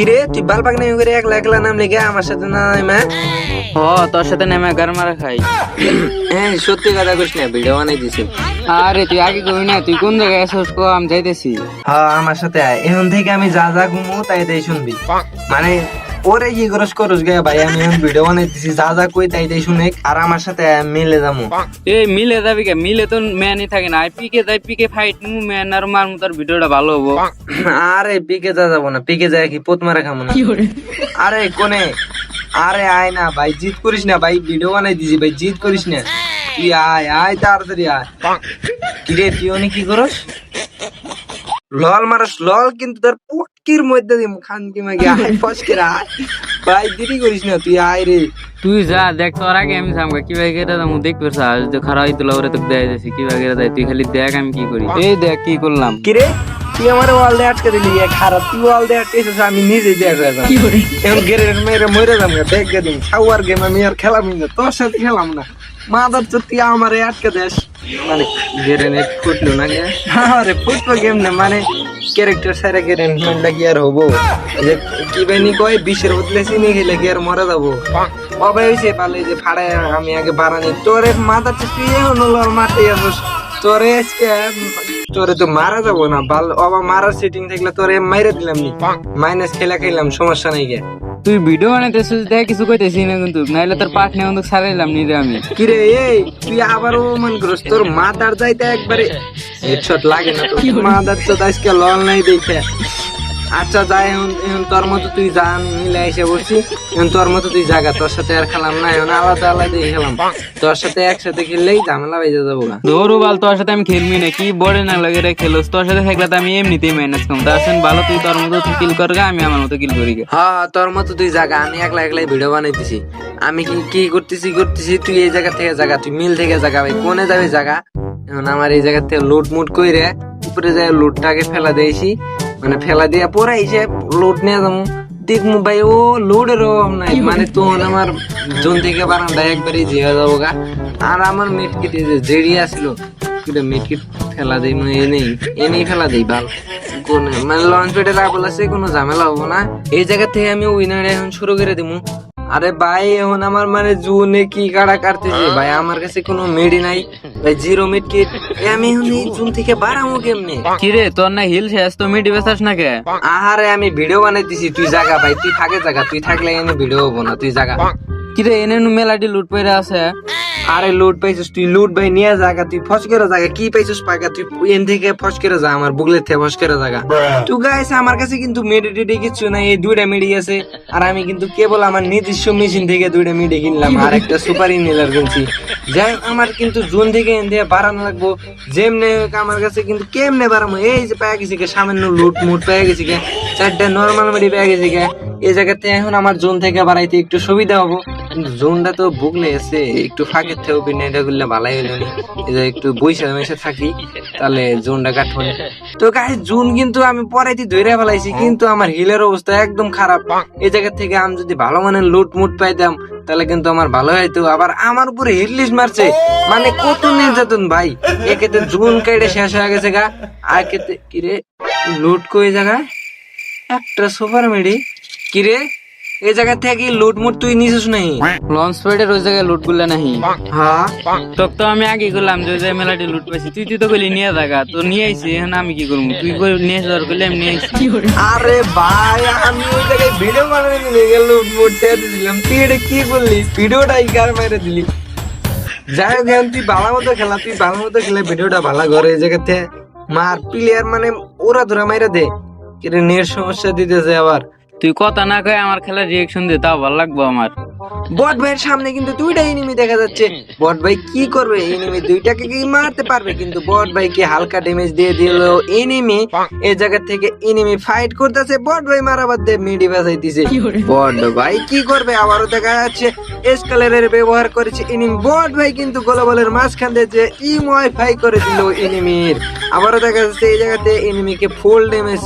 কিরে তুই বালপাক নেমে করে একলা একলা নাম লেগে আমার সাথে না মা ও তোর সাথে নেমে গার মারা খাই। হ্যাঁ সত্যি কথা কইস না ভিডিও বানাই দিছি। আরে তুই আগে কই না তুই কোন জায়গায় আছিস কো? আমি যাইতেছি। হ্যাঁ আমার সাথে আয়। এখন থেকে আমি যা যা ঘুমো তাই তাই শুনবি। মানে ওরে কি করস করস গে ভাই? আমি এখন ভিডিও বানাই দিছি যা যা কই তাই তাই শুনে আর আমার সাথে মিলে যাব এই মিলে যাবি কে? মিলে তো ম্যানই থাকে না। আই পিকে যাই পিকে ফাইট মু ম্যান আর মার মু তোর ভিডিওটা ভালো হব। আরে পিকে যা যাব না পিকে যায় কি পোত মারা খাব না। আরে কোনে? আরে আয় না ভাই জিত করিস না ভাই ভিডিও বানাই দিছি ভাই জিত করিস না। তুই আয় আয় তাড়াতাড়ি আয়। কিরে তুই অনেক কি করস লল মারস লল কিন্তু তোর পুটকির মধ্যে দিম খানকি মাগি আয় ফসকে আয়। ভাই দেরি করিস না তুই আয় রে। তুই যা দেখ তোর আগে আমি সামগা কি ভাই কেটে মু দেখবে স্যার যদি খারাপ হইতো ওরে তো দেয় যাচ্ছি কি ভাই কেটে দেয় তুই খালি দেখ আমি কি করি। এই দেখ কি করলাম। কি রে? তুই আমার ওয়াল দিয়ে আটকে দিলি খারাপ তুই ওয়াল দিয়ে আটকে আমি নিজে দেখ হয়ে যাব এখন গেরে মেরে মরে না দেখ গেদিন ছাউয়ার গেম আমি আর খেলাম না তোর সাথে খেলাম না। মাদার তো তুই আমারে আটকে দেস। মানে গেরে নেট ফুটলো না গে? আরে ফুটবো গেম না মানে ক্যারেক্টার সারা গেরে নেটটা কি আর হব। যে কি বেনি কয় বিশের বদলে চিনি খেলে কি আর মরা যাব? অবাই হয়েছে পালে যে ফাড়ায় আমি আগে বাড়ানি তোর মাথা তো তুই এখন মারতে আসিস। তোরে তোরে তো মারা যাব না বাল অবা মারার সেটিং থাকলে তোরে মাইরে দিলাম নি। মাইনাস খেলা খেলাম সমস্যা নাই গে। তুই ভিডিও বানাইতেছিস দেখ কিছু কইতেছি না কিন্তু নাইলে তোর পাঠ নিয়ে কিন্তু সারাইলাম নি রে আমি। কি রে এই তুই আবারও মন করস তোর মাথার যাইতে একবারে হেডশট লাগে না তোর। মাথার তো আজকে লল নাই দেখে। আচ্ছা যাই এখন এখন তোর মতো তুই যা আমি মিলে এসে বসছি এখন তোর মতো তুই জাগা তোর সাথে আর খেলাম না এখন আলাদা আলাদা খেলাম। তোর সাথে একসাথে খেললেই ঝামেলা বেজে যাব গা। ধরু বাল তোর সাথে আমি খেলবি না কি বড় না লাগে রে খেলোস। তোর সাথে থাকলে তো আমি এমনিতেই ম্যানেজ করব। তার সাথে ভালো তুই তোর মতো কিল কর গা, আমি আমার মতো কিল করি হ্যাঁ হ্যাঁ, তোর মতো তুই জাগা আমি একলা একলাই ভিডিও বানাইতেছি। আমি কি কি করতেছি করতেছি তুই এই জায়গা থেকে জায়গা তুই মিল থেকে জায়গা ভাই কোনে যাবে জায়গা এখন আমার এই জায়গা থেকে লুট মুট কইরে উপরে যায় লুটটাকে ফেলা দিয়েছি। মানে ফেলা দিয়া পরে এসে লোড নিয়ে যাব দেখব ভাই, ও লোডের অভাব নাই। মানে তোমার আমার জোন থেকে বারান্দা একবারই জিয়া যাব গা। আর আমার মেটকিট যে জেড়ি আসলো কিন্তু মেটকিট ফেলা দেই মানে এনেই এনেই ফেলা দেই ভালো মানে লঞ্চ পেটে রাখব আছে কোনো ঝামেলা হব না। এই জায়গা থেকে আমি উইনার এখন শুরু করে দিমু। আরে ভাই এখন আমার মানে জুনে কি কাড়া কাটতেছে? ভাই আমার কাছে কোনো মেডি নাই। ভাই জিরো মিড কিট আমি এখন এই জুন থেকে বাড়াবো কেমনে? কি রে তোর না হিল শেষ তো মিডি বেসাস না কে? আহারে আমি ভিডিও বানাইতেছি তুই জাগা ভাই তুই থাকে জাগা তুই থাকলে এনে ভিডিও হব না তুই জাগা। কি রে এনে মেলাটি লুট পেরে আছে? আরে লুট পাইছিস তুই লুট ভাই নিয়ে জাগা তুই ফস করে জাগা কি পাইছিস পাগা? তুই এন থেকে ফস করে যা আমার বুগলের থেকে ফস করে জাগা। তুই গাইস আমার কাছে কিন্তু মেডিটেডি কিছু নাই এই দুইটা মিডি আছে। আর আমি কিন্তু কেবল আমার নিজস্ব মেশিন থেকে দুইটা মিডি কিনলাম আর একটা সুপার ইনহেলার কিনছি। যাই আমার কিন্তু জোন থেকে এন দিয়ে বাড়ানো লাগবো। যেমনে আমার কাছে কিন্তু কেমনে বাড়াবো? এই যে পেয়ে গেছি সামান্য লুট মুট পেয়ে গেছি চারটা নর্মাল মিডি পেয়ে গেছি এই জায়গাতে এখন আমার জোন থেকে বাড়াইতে একটু সুবিধা হব। জোনটা তো বুকলে আছে একটু ফাঁকের থেকে বিনাইটা করলে ভালাই হইল নি। একটু বইসা বসে থাকি তাহলে জোনটা কাটবো। তো গাই জুন কিন্তু আমি পরাইতে ধরে ফেলাইছি কিন্তু আমার হিলের অবস্থা একদম খারাপ। এই জায়গা থেকে আমি যদি ভালো মানের লুট মুট পাইতাম তাহলে কিন্তু আমার ভালো হইতো। আবার আমার উপরে হিটলিস্ট মারছে। মানে কত নির্যাতন ভাই। একেতে জুন কেটে শেষ হয়ে গেছে গা। আর কেতে কিরে? লুট কই জায়গায় একটা সুপার মেডি কিরে? এই জায়গা থেকে লুট মুট তুই নিছিস নাই? লঞ্চ ওই জায়গায় লুটগুলা নাহি। হ্যাঁ? তোকে তো আমি আগে করলাম যে ওই জায়গায় মেলাটি লুট পাইছি তুই তুই তো কইলি নিয়ে থাকা তো নিয়ে আইছি এখন আমি কি করব? তুই কই নিয়ে যাওয়ার করলে আমি নিয়ে আইছি। আরে ভাই আমি ওই জায়গায় ভিডিও নিয়ে গেল মোটে দিলাম তুই এটা কি করলি? ভিডিওটাই কার মেরে দিলি? যাই হোক এখন তুই ভালো মতো খেলা তুই ভালো মতো খেলে ভিডিওটা ভালো করে এই জায়গাতে। মার প্লেয়ার মানে ওরা ধরা মাইরা দে। কিন্তু নেট সমস্যা দিতেছে আবার। তুই কথা না কয়ে আমার খেলার রিয়েকশন দে তাও ভালো লাগবো আমার। বট ভাইয়ের সামনে কিন্তু দুইটা এনিমি দেখা যাচ্ছে। বট ভাই কি করবে? এনিমি দুইটাকে কি মারতে পারবে? কিন্তু বট ভাই ভাইকে হালকা ড্যামেজ দিয়ে দিল এনিমি এই জায়গা থেকে এনিমি ফাইট করতেছে বট ভাই মারাবার দিয়ে মিডি বাজাই বাজাইতেছে বট ভাই কি করবে? আবারও দেখা যাচ্ছে এসকালের ব্যবহার করেছে এনিমি বট ভাই কিন্তু গোলাবলের মাঝখান দিয়ে যে ইম ওয়াইফাই করে দিল এনিমির আবারও দেখা যাচ্ছে এই জায়গাতে এনিমিকে ফুল ড্যামেজ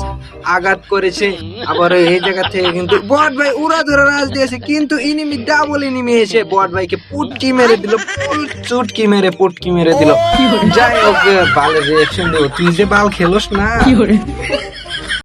আঘাত করেছে। আবার এই জায়গা থেকে কিন্তু বট ভাই উড়া ধরে রাজ দিয়েছে। কিন্তু ইনিমি ডাবল ইনিমি এসে বট ভাইকে পুটকি মেরে দিল, ফুল চুটকি মেরে পুটকি মেরে দিল। যাই হোক, ভালো রিয়াকশন দেবো। তুই যে বাল খেলোস না।